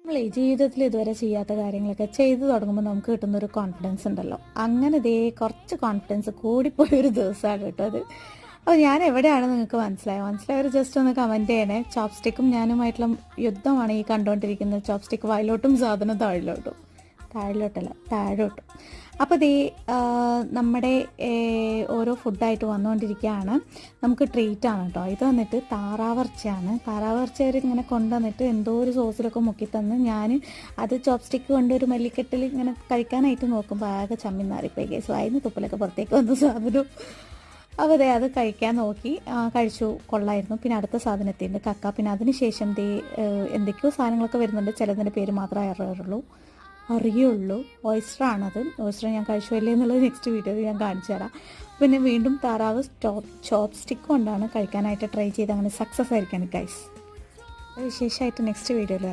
നമ്മളെ ജീവിതത്തിൽ ഇതുവരെ ചെയ്യാത്ത കാര്യങ്ങളൊക്കെ ചെയ്തു തുടങ്ങുമ്പോൾ നമുക്ക് കിട്ടുന്ന ഒരു കോൺഫിഡൻസ് ഉണ്ടല്ലോ. അങ്ങനെ ഇതേ കുറച്ച് കോൺഫിഡൻസ് കൂടിപ്പോയ ഒരു ദിവസമാണ് കേട്ടോ അത്. അപ്പോൾ ഞാൻ എവിടെയാണ് നിങ്ങൾക്ക് മനസ്സിലായത് മനസ്സിലായവർ ജസ്റ്റ് ഒന്ന് കമന്റ് ചെയ്യണേ. ചോപ്സ്റ്റിക്കും ഞാനുമായിട്ടുള്ള യുദ്ധമാണ് ഈ കണ്ടുകൊണ്ടിരിക്കുന്നത് ചോപ്സ്റ്റിക്ക് വായിലോട്ടും സാധനം താഴിലോട്ടും. താഴിലോട്ടല്ല താഴോട്ട്. അപ്പോൾ ദേ നമ്മുടെ ഓരോ ഫുഡായിട്ട് വന്നുകൊണ്ടിരിക്കുകയാണ്. നമുക്ക് ട്രീറ്റ് ആണ് കേട്ടോ. ഇത് വന്നിട്ട് താറാവർച്ചയാണ്. താറാവർച്ച അവർ ഇങ്ങനെ കൊണ്ടുവന്നിട്ട് എന്തോ ഒരു സോസിലൊക്കെ മുക്കി തന്ന് ഞാൻ അത് ചോപ്സ്റ്റിക്ക് കൊണ്ട് ഒരു മല്ലിക്കെട്ടിൽ ഇങ്ങനെ കഴിക്കാനായിട്ട് നോക്കുമ്പോൾ ആകെ ചമ്മി നാറിപ്പോയി കേസ് വായിന്ന് തുപ്പലൊക്കെ പുറത്തേക്ക് വന്ന സാധനം. അപ്പോൾ ദേ അത് കഴിക്കാൻ നോക്കി. കഴിച്ചു കൊള്ളായിരുന്നു. പിന്നെ അടുത്ത സാധനം എത്തിയിട്ടുണ്ട് കക്ക. പിന്നെ അതിന് ശേഷം ദേ എന്തൊക്കെയോ സാധനങ്ങളൊക്കെ വരുന്നുണ്ട്. ചിലതിന്റെ പേര് മാത്രമേ അറിയുള്ളൂ അറിയുള്ളൂ. ഓയിസ്റ്റർ ആണത്. ഓയിസ്റ്റർ ഞാൻ കഴിച്ചില്ലേ എന്നുള്ളത് നെക്സ്റ്റ് വീഡിയോയിൽ ഞാൻ കാണിച്ചു തരാം. പിന്നെ വീണ്ടും താറാവ് സ്റ്റോപ്പ് ചോപ്പ് സ്റ്റിക്ക് കൊണ്ടാണ് കഴിക്കാനായിട്ട് ട്രൈ ചെയ്ത് അങ്ങനെ സക്സസ് ആയിരിക്കണം ഗൈസ് വിശേഷമായിട്ട് നെക്സ്റ്റ് വീഡിയോയിൽ വരാം.